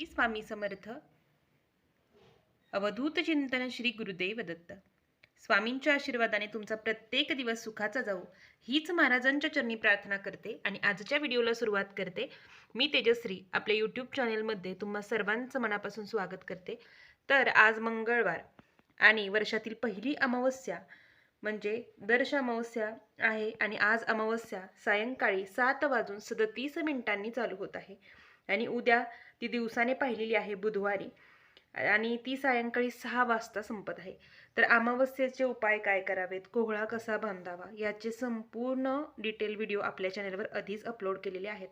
श्री स्वामी समर्थ. अवधूत चिंतन श्री गुरुदेव दत्त स्वामींच्या आशीर्वादाने तुमचा प्रत्येक दिवस सुखाचा जाऊ हीच महाराजांच्या चरणी प्रार्थना करते आणि आजच्या व्हिडिओला सुरुवात करते. मी तेजश्री आपल्या यूट्यूब चॅनेलमध्ये तुम्हा सर्वांचं मनापासून स्वागत करते. तर आज मंगळवार आणि वर्षातील पहिली अमावस्या म्हणजे दर्श अमावस्या आहे आणि आज अमावस्या सायंकाळी सात वाजून सदतीस मिनिटांनी चालू होत आहे. आणि उद्या ती दिवसाने पाहिलेली आहे बुधवारी. आणि ती सायंकाळी सहा वाजता संपत आहे. तर अमावस्येचे उपाय काय करावेत? कोहळा कसा बांधावा? याचे संपूर्ण डिटेल व्हिडिओ आपल्या चॅनलवर आधीच अपलोड केलेले आहेत.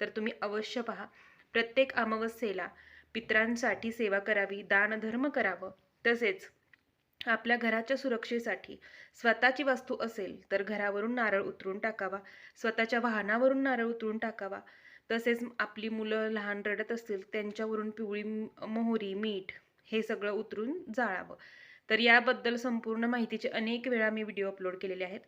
तर तुम्ही अवश्य पहा. प्रत्येक अमावस्येला पित्रांसाठी सेवा करावी दानधर्म करावं. तसेच आपल्या घराच्या सुरक्षेसाठी स्वतःची वस्तू असेल तर घरावरून नारळ उतरून टाकावा. स्वतःच्या वाहनावरून नारळ उतरून टाकावा. तसेच आपली मुलं लहान रडत असतील त्यांच्यावरून पिवळी मोहरी मीठ हे सगळं उतरून जाळावं. तर याबद्दल संपूर्ण माहितीचे अनेक वेळा मी व्हिडिओ अपलोड केलेले आहेत.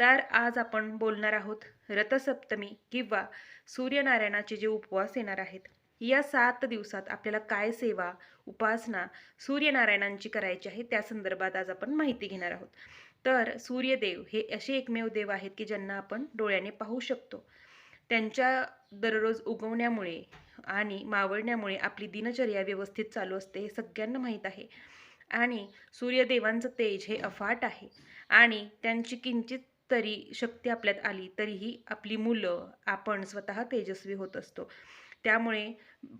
तर आज आपण बोलणार आहोत रथसप्तमी किंवा सूर्यनारायणाचे जे उपवास येणार आहेत या सात दिवसात आपल्याला काय सेवा उपासना सूर्यनारायणांची करायची आहे त्या संदर्भात आज आपण माहिती घेणार आहोत. तर सूर्यदेव हे असे एकमेव देव आहेत की ज्यांना आपण डोळ्याने पाहू शकतो. त्यांच्या दररोज उगवण्यामुळे आणि मावळण्यामुळे आपली दिनचर्या व्यवस्थित चालू असते हे सगळ्यांना माहीत आहे. आणि सूर्यदेवांचं तेज हे अफाट आहे. आणि त्यांची किंचित तरी शक्ती आपल्यात आली तरीही आपली मुलं आपण स्वतः तेजस्वी होत असतो. त्यामुळे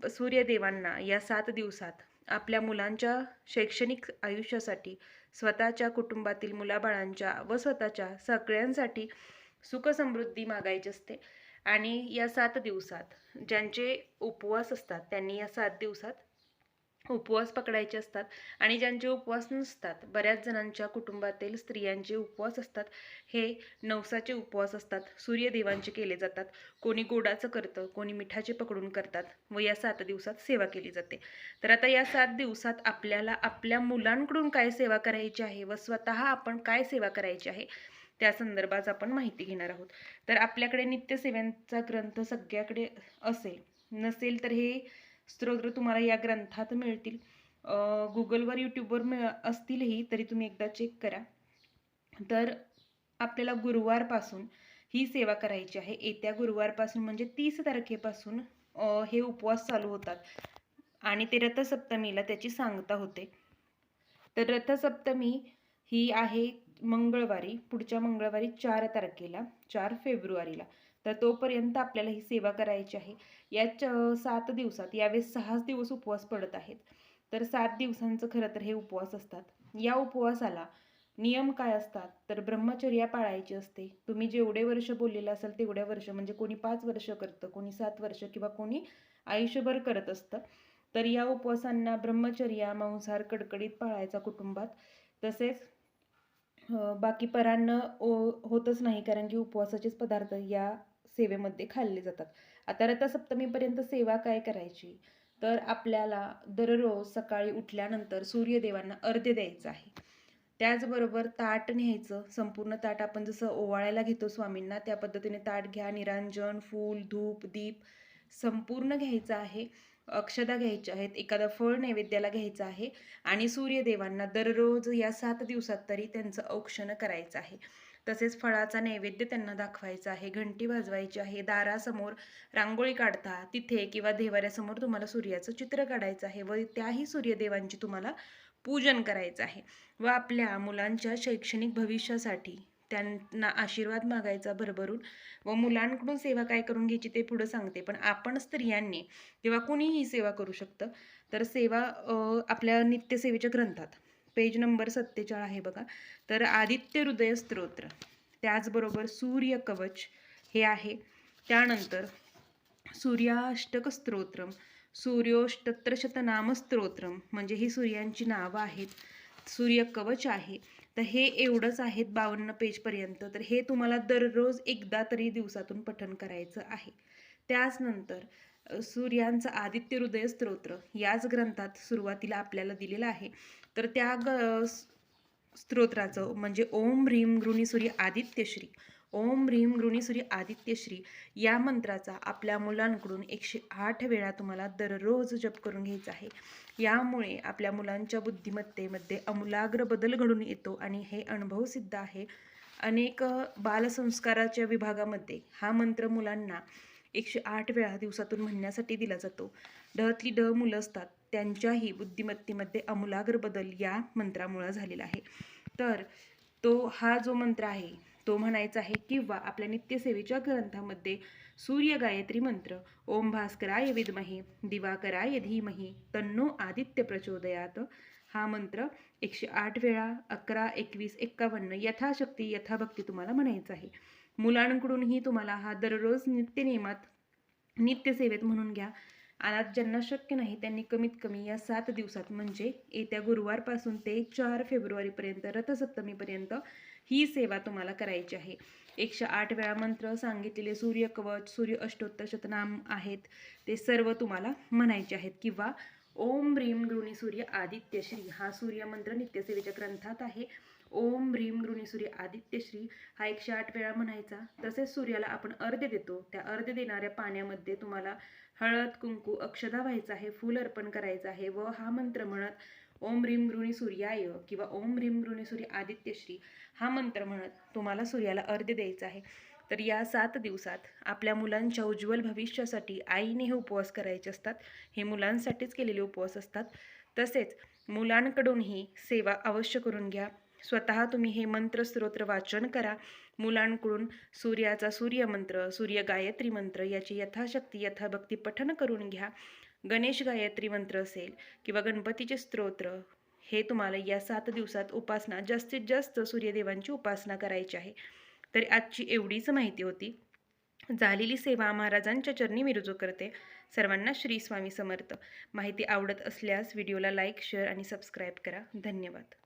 सूर्यदेवांना या सात दिवसात आपल्या मुलांच्या शैक्षणिक आयुष्यासाठी स्वतःच्या कुटुंबातील मुलाबाळांच्या व स्वतःच्या सगळ्यांसाठी सुखसमृद्धी मागायची असते. आणि या सात दिवसात ज्यांचे उपवास असतात त्यांनी या सात दिवसात उपवास पकडायचे असतात. आणि ज्यांचे उपवास नसतात बऱ्याच जणांच्या कुटुंबातील स्त्रियांचे उपवास असतात. हे नवसाचे उपवास असतात. सूर्यदेवांचे केले जातात. कोणी गोडाचं करतं कोणी मिठाचे पकडून करतात. व या सात दिवसात सेवा केली जाते. तर आता या सात दिवसात आपल्याला आपल्या मुलांकडून काय सेवा करायची आहे? व स्वतः आपण काय सेवा करायची आहे? त्या संदर्भात आपण माहिती घेणार आहोत. तर आपल्याकडे नित्यसेवांचा ग्रंथ सगळ्याकडे असेल नसेल तर हे स्तोत्र तुम्हाला या ग्रंथात मिळतील. गुगलवर यूट्यूबवर मिळ असतीलही तरी तुम्ही एकदा चेक करा. तर आपल्याला गुरुवारपासून ही सेवा करायची आहे. येत्या गुरुवारपासून म्हणजे तीस तारखेपासून हे उपवास चालू होतात. आणि ते रथसप्तमीला त्याची सांगता होते. तर रथसप्तमी ही आहे मंगळवारी पुढच्या मंगळवारी चार तारखेला चार फेब्रुवारीला. तर तोपर्यंत आपल्याला ही सेवा करायची आहे. या च सात दिवसात यावेळेस सहाच दिवस उपवास पडत आहेत. तर सात दिवसांचं खरं तर हे उपवास असतात. या उपवासाला नियम काय असतात? तर ब्रह्मचर्या पाळायची असते. तुम्ही जेवढे वर्ष बोललेलं असाल तेवढ्या वर्ष म्हणजे कोणी पाच वर्ष करतं कोणी सात वर्ष किंवा कोणी आयुष्यभर करत असतं. तर या उपवासांना ब्रह्मचर्या मांसाहार कडकडीत पाळायचा कुटुंबात. तसेच बाकी परान्न ओ- होतच नाही कारण की उपवासाचेच पदार्थ या सेवेमध्ये खाल्ले जातात. आता रथसप्तमीपर्यंत सेवा काय करायची? तर आपल्याला दररोज सकाळी उठल्यानंतर सूर्यदेवांना अर्ध्य द्यायचं आहे. त्याचबरोबर ताट न्यायचं संपूर्ण ताट आपण जसं ओवाळायला घेतो स्वामींना त्या पद्धतीने ताट घ्या निरांजन फूल धूप दीप संपूर्ण घ्यायचं आहे. अक्षदा घ्यायच्या आहेत एखादं फळ नैवेद्याला घ्यायचं आहे आणि सूर्यदेवांना दररोज या सात दिवसात तरी त्यांचं औक्षण करायचं आहे. तसेच फळाचा नैवेद्य त्यांना दाखवायचा आहे घंटी वाजवायची आहे दारासमोर रांगोळी काढता तिथे किंवा देवाऱ्यासमोर तुम्हाला सूर्याचं चित्र काढायचं आहे व त्याही सूर्यदेवांची तुम्हाला पूजन करायचं आहे. व आपल्या मुलांच्या शैक्षणिक भविष्यासाठी त्यांना आशीर्वाद मागायचा भरभरून. व मुलांकडून सेवा काय करून घ्यायची ते पुढं सांगते. पण आपण स्त्रियांनी किंवा कुणीही सेवा करू शकतं तर सेवा आपल्या नित्यसेवेच्या ग्रंथात. पेज नंबर सत्तेचाळ आहे बघा. तर आदित्य हृदय स्तोत्र. त्याचबरोबर सूर्य कवच हे आहे. त्यानंतर सूर्याष्टक स्तोत्रम. सूर्योष्टत्रशतनाम स्तोत्रम. म्हणजे ही सूर्यांची नावं आहेत. सूर्य कवच आहे. तर हे एवढंच आहेत बावन्न पेजपर्यंत तर हे तुम्हाला दररोज एकदा तरी दिवसातून पठण करायचं आहे. त्याचनंतर सूर्यांचं आदित्य हृदय स्तोत्र याच ग्रंथात सुरुवातीला आपल्याला दिलेलं आहे. तर त्या ग स्तोत्राचं म्हणजे ओम ह्रीम गृणी सूर्य आदित्यश्री. ओम ह्रीम गृणीसुरी आदित्यश्री या मंत्राचा आपल्या मुलांकडून एकशे आठ वेळा तुम्हाला दररोज जप करून घ्यायचा आहे. यामुळे आपल्या मुलांच्या बुद्धिमत्तेमध्ये अमूलाग्र बदल घडून येतो आणि हे अनुभव सिद्ध आहे. अनेक बालसंस्काराच्या विभागामध्ये हा मंत्र मुलांना एकशे आठ वेळा दिवसातून म्हणण्यासाठी दिला जातो. डहतली ड मुलं असतात. त्यांच्याही बुद्धिमत्तेमध्ये अमूलाग्र बदल या मंत्रामुळे झालेला आहे. तर तो हा जो मंत्र आहे तो म्हणायचा आहे किंवा आपल्या नित्यसेवेच्या ग्रंथामध्ये सूर्य गायत्री मंत्र ओम भास्कराय विद्महे दिवाकराय धीमही तन्नो आदित्य प्रचोदयात. हा मंत्र एकशे आठ वेळा अकरा एकवीस एक्कावन्न यथाशक्ती यथाभक्ती तुम्हाला म्हणायचं आहे. मुलांकडूनही तुम्हाला हा दररोज नित्यनियमात नित्यसेवेत म्हणून घ्या. आणि ज्यांना शक्य नाही त्यांनी कमीत कमी या सात दिवसात म्हणजे येत्या गुरुवारपासून ते चार फेब्रुवारीपर्यंत रथसप्तमीपर्यंत ही सेवा तुम्हाला करायची आहे. एकशे आठ वेळा मंत्र सांगितलेले सूर्यकवच सूर्य अष्टोत्तर शतनाम आहेत ते सर्व तुम्हाला म्हणायचे आहेत. किंवा ओम ह्रीम गृणी सूर्य आदित्यश्री हा सूर्यमंत्र नित्यसेवेच्या ग्रंथात आहे. ओम ह्रीम गृणी सूर्य आदित्यश्री हा एकशे आठ वेळा म्हणायचा. तसेच सूर्याला आपण अर्ध्य देतो. त्या अर्ध्य देणाऱ्या पाण्यामध्ये तुम्हाला हळद कुंकू अक्षदा व्हायचा आहे फूल अर्पण करायचं आहे व हा मंत्र म्हणत ओम ह्रीम गृणी सूर्याय किंवा ओम ह्रीम गृणी सूर्य आदित्यश्री हा मंत्र म्हणत तुम्हाला सूर्याला अर्ध्य द्यायचा आहे. तर या सात दिवसात आपल्या मुलांच्या उज्ज्वल भविष्यासाठी आईने हे उपवास करायचे असतात. हे मुलांसाठीच केलेले उपवास असतात. तसेच मुलांकडूनही सेवा अवश्य करून घ्या. स्वतः तुम्ही हे मंत्र स्तोत्र वाचन करा. मुलांकडून सूर्याचा सूर्यमंत्र सूर्य गायत्री मंत्र याची यथाशक्ती यथाभक्ती पठन करून घ्या. गणेश गायत्री मंत्र असेल किंवा गणपतीचे स्तोत्र हे तुम्हाला या सात दिवसात उपासना जास्तीत जास्त सूर्यदेवांची उपासना करायची आहे. तरी आजची एवढीच माहिती होती. झालेली सेवा महाराजांच्या चरणी मी रुजू करते. सर्वांना श्री स्वामी समर्थ. माहिती आवडत असल्यास व्हिडिओला लाईक शेअर आणि सबस्क्राईब करा. धन्यवाद.